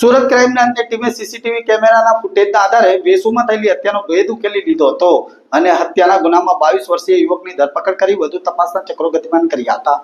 Surat crime બ્રાન્ચની ટીમે CCTV કેમેરાના ફૂટેજના આધારે વેસુમાં થયેલી હત્યાનો ભેદ ઉકેલી લીધો હતો અને હત્યાના ગુનામાં બાવીસ વર્ષીય યુવકની ધરપકડ કરી વધુ તપાસના ચક્રો ગતિમાન કર્યા હતા.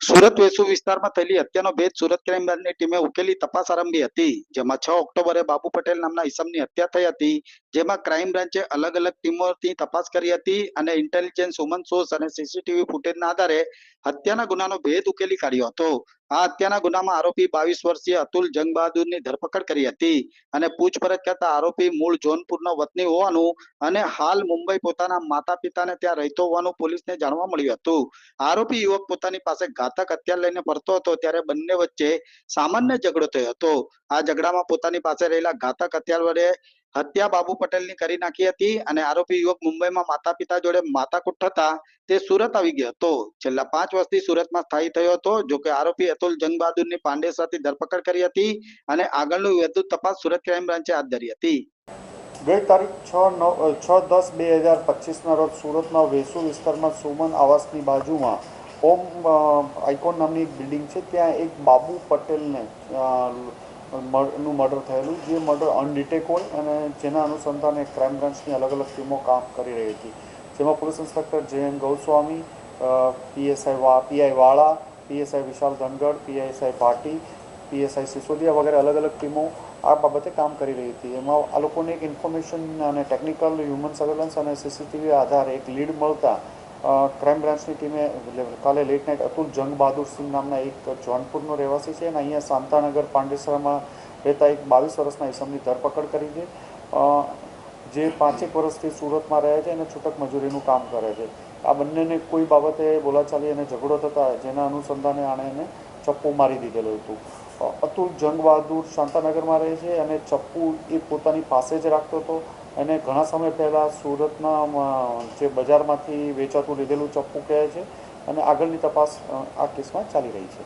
સુરત વેસુ વિસ્તારમાં થયેલી હત્યાનો ભેદ સુરત ક્રાઇમ બ્રાન્ચની ટીમે ઉકેલી તપાસ આરંભી હતી, જેમાં છ ઓક્ટોબરે બાબુ પટેલ નામના ઇસમની હત્યા થઈ હતી, જેમાં ક્રાઇમ બ્રાન્ચે અલગ અલગ ટીમોથી તપાસ કરી હતી અને ઇન્ટેલિજન્સ હુમન સોર્સ અને સીસીટીવી ફૂટેજના આધારે હત્યાના ગુનાનો ભેદ ઉકેલી કાઢ્યો હતો. આ હત્યાના ગુનામાં આરોપી બાવીસ વર્ષીય અતુલ જંગ બહાદુરની ધરપકડ કરી હતી અને પૂછપરછ કરતા આરોપી મૂળ જોનપુરનો વતની હોવાનું અને હાલ મુંબઈ પોતાના માતા પિતાને ત્યાં રહેતો હોવાનું પોલીસને જાણવા મળ્યું હતું. આરોપી યુવક પોતાની પાસે ઘાતક હથિયાર લઈને ફરતો હતો, ત્યારે બંને વચ્ચે સામાન્ય ઝઘડો થયો હતો. આ ઝઘડામાં પોતાની પાસે રહેલા ઘાતક હથિયાર વડે હત્યા બાબુ પટેલની કરી નાખી હતી અને આરોપી યુવક મુંબઈમાં માતા પિતા જોડે માથાકૂટ થતા તે સુરત આવી ગયો હતો. છેલ્લા પાંચ વર્ષથી સુરતમાં સ્થાયી થયો હતો જો કે આરોપી અતુલ જંગ પાંડે સાથે ધરપકડ કરી હતી અને આગળનું વધુ તપાસ સુરત ક્રાઇમ બ્રાન્ચે હાથ ધરી હતી. ગઈ તારીખ છ નવ છ દસ બે હજાર પચીસના રોજ સુરતના વેસુ વિસ્તારમાં સુમન આવાસની બાજુમાં ઓમ આઇકોન નામની એક બિલ્ડિંગ છે. ત્યાં એક બાબુ પટેલને નું મર્ડર થયેલું. જે મર્ડર અનડિટેક હોય અને જેના અનુસંધાને ક્રાઇમ બ્રાન્ચની અલગ અલગ ટીમો કામ કરી રહી હતી. જેમાં police inspector J N Goswami PSI વા, PI Vala, PSI Vishal Dhangadh, PSI Bhati, PSI Sisodia વગેરે અલગ અલગ ટીમો આ બાબતે કામ કરી રહી હતી. એમાં આ લોકોને એક ઇન્ફોર્મેશન અને ટેકનિકલ હ્યુમન સર્વેલન્સ અને સીસીટીવી આધારે એક લીડ મળતા ક્રાઇમ બ્રાન્ચની ટીમે કાલે લેટ નાઇટ અતુલ જંગ બહાદુર સિંહ નામના એક જોનપુરનો રહેવાસી છે અને અહીંયા શાંતાનગર પાંડેસરામાં રહેતા એક બાવીસ વર્ષના ઈસમની ધરપકડ કરી છે. જે પાંચેક વર્ષથી સુરતમાં રહે છે અને છૂટક મજૂરીનું કામ કરે છે. આ બંનેને કોઈ બાબતે બોલાચાલી અને ઝઘડો થતા જેના અનુસંધાને આણે એને ચપ્પુ મારી દીધેલું હતું. અતુલ જંગ બહાદુર શાંતાનગરમાં રહે છે અને ચપ્પુ એ પોતાની પાસે જ રાખતો હતો. અને ઘણા સમય પહેલાં સુરતના જે બજારમાંથી વેચાતું લીધેલું ચપ્પુ કહે છે અને આગળની તપાસ આ કેસમાં ચાલી રહી છે.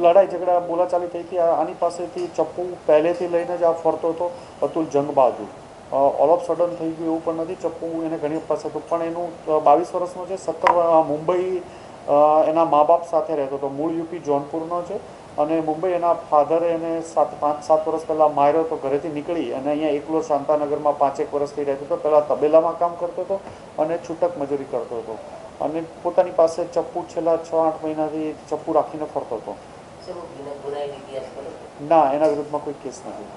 લડાઈ ઝઘડા બોલાચાલી થઈ હતી. આની પાસેથી ચપ્પુ પહેલેથી લઈને જ આ ફરતો હતો. અતુલ જંગ ઓલ ઓફ સડન થઈ ગયું એવું પણ નથી. ચપ્પુ એને ઘણી પાસે હતું. પણ એનું બાવીસ વર્ષનો છે, સત્તર મુંબઈ એના મા બાપ સાથે રહેતો હતો. મૂળ યુપી, જોનપુરનો છે. અને મુંબઈ એના ફાધરે એને સાત પાંચ સાત વર્ષ પહેલાં માર્યો તો ઘરેથી નીકળી અને અહીંયા એકલો શાંતાનગરમાં પાંચેક વર્ષથી રહેતો હતો. પહેલાં તબેલામાં કામ કરતો હતો અને છૂટક મજૂરી કરતો હતો. અને પોતાની પાસે ચપ્પુ છેલ્લા છ આઠ મહિનાથી ચપ્પુ રાખીને ફરતો હતો? ના એના વિરુદ્ધમાં કોઈ કેસ નથી.